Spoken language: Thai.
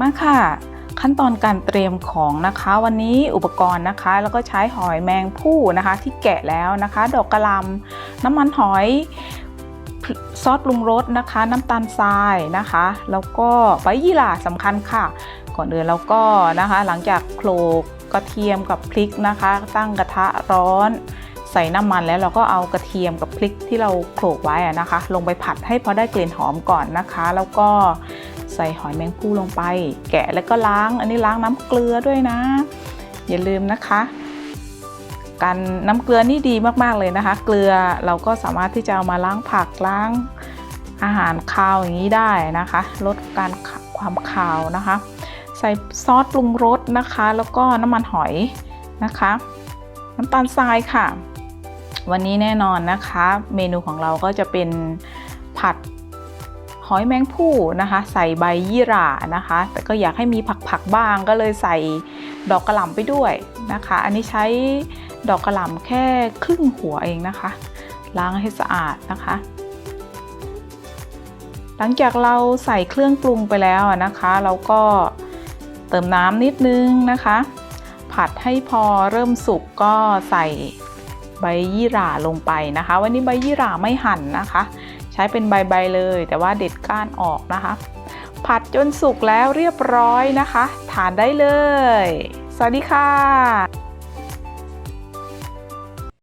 มาค่ะ ขั้นตอนการเตรียมของนะคะ วันนี้อุปกรณ์นะคะ แล้วก็ใช้หอยแมงผู้นะคะ ที่แกะแล้วนะคะ ดอกกระลำน้ำมันหอยซอสปรุงรสนะคะ น้ำตาลทรายนะคะ แล้วก็ใบยี่หร่าสำคัญค่ะ ก่อนอื่นเราก็นะคะ หลังจากโคลก กระเทียมกับพริกนะคะ ตั้งกระทะร้อน ใส่น้ำมันแล้วเราก็เอากระเทียมกับพริกที่เราโขลกไว้นะคะ ลงไปผัดให้พอได้กลิ่นหอมก่อนนะคะ แล้วก็ใส่หอยแมงภู่ลงไป แกะแล้วก็ล้าง อันนี้ล้างน้ำเกลือด้วยนะ อย่าลืมนะคะการน้ำเกลือนี่ดีมากๆเลยนะคะ เกลือเราก็สามารถที่จะเอามาล้างผักล้างอาหารคาวอย่างนี้ได้นะคะ ลดการความคาวนะคะ ใส่ซอสปรุงรสนะคะ แล้วก็น้ำมันหอยนะคะ น้ำตาลทรายค่ะ วันนี้แน่นอนนะคะ เมนูของเราก็จะเป็นผัดหอยแมงผู้นะคะ ใส่ใบยี่หร่านะคะ แต่ก็อยากให้มีผักๆบ้างก็เลยใส่ดอกกระหล่ำไปด้วยนะคะ อันนี้ใช้ดอกกระหล่ำแค่ครึ่งหัวเองนะคะ ล้างให้สะอาดนะคะ หลังจากเราใส่เครื่องปรุงไปแล้วนะคะ เราก็ เติมน้ำนิดนึงนะคะ ผัดให้พอเริ่มสุกก็ใส่ใบยี่หร่าลงไปนะคะ วันนี้ใบยี่หร่าไม่หั่นนะคะ ใช้เป็นใบๆเลย แต่ว่าเด็ดก้านออกนะคะ ผัดจนสุกแล้วเรียบร้อยนะคะ ทานได้เลย สวัสดีค่ะ